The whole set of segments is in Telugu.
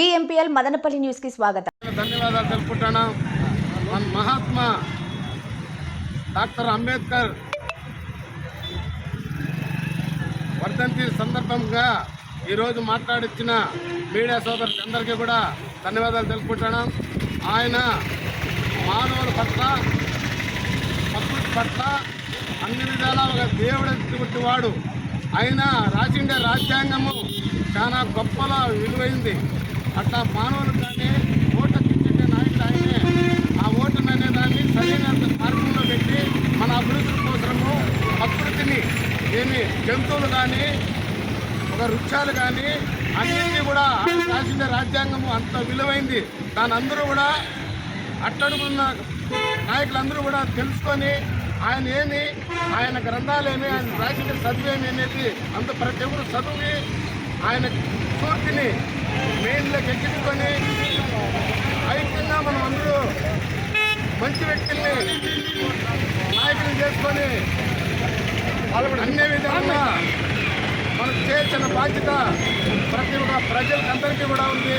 డిఎంపీఎల్ మదనపల్లి న్యూస్కి స్వాగతం. ధన్యవాదాలు తెలుపుకుంటాను మన మహాత్మా డాక్టర్ అంబేద్కర్ వర్ధంతి సందర్భంగా ఈరోజు మాట్లాడిచ్చిన మీడియా సోదరులందరికీ కూడా ధన్యవాదాలు తెలుపుకుంటాను ఆయన మానవుల పట్ల ప్రకృతి పట్ల అన్ని విధాలా ఒక దేవుడు వాడు. ఆయన రాసిండే రాజ్యాంగము చాలా గొప్పలా విలువైంది. అట్లా మానవులు కానీ ఓటుకి తెచ్చిండే నాయకుడు ఆయనే ఆ ఓటును అనే దాన్ని సరైన మార్గంలో పెట్టి మన అభివృద్ధి కోసము ప్రకృతిని ఏమి జంతువులు కానీ ఒక వృక్షాలు కానీ అన్నింటినీ కూడా ఆయన రాసిన రాజ్యాంగము అంత విలువైంది. దాని అందరూ కూడా అట్టడుగున్న నాయకులందరూ కూడా తెలుసుకొని ఆయన ఏమి ఆయన గ్రంథాలేమి ఆయన రాసిన చదివేమి అనేది అంత ప్రతి ఒక్కరు చదువుని ఆయన స్ఫూర్తిని మెయిన్లోకి ఎక్కించుకొని ఐక్యంగా మనం అందరూ మంచి వ్యక్తుల్ని నాయకులు చేసుకొని వాళ్ళు అన్ని విధంగా మనకు చేర్చిన బాధ్యత ప్రతి ఒక్క ప్రజలకందరికీ కూడా ఉంది.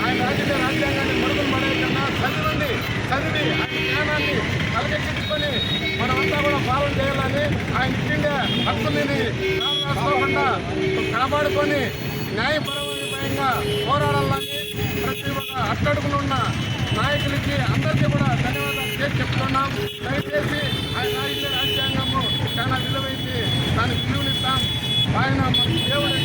ఆయన రాజకీయ రాజ్యాంగాన్ని మరుగులు పడేయకుండా చదివండి చదివి ఆయన జ్ఞానాన్ని తలకెక్కించుకొని మనమంతా కూడా పాలన చేయాలని ఆయన ఇచ్చిండే హక్కులని కాపాడుకొని కాపాడుకొని ఐక్యమత్యంగా పోరాడాలని ప్రతి ఒక్క అట్టడుగునున్న నాయకులకి అందరికీ కూడా ధన్యవాదాలు చేసి చెప్తున్నాం దయచేసి ఆయన రాజ్యాంగము చాలా విలువైంది. దానికి విలువనిస్తాం ఆయన మన దేవుడి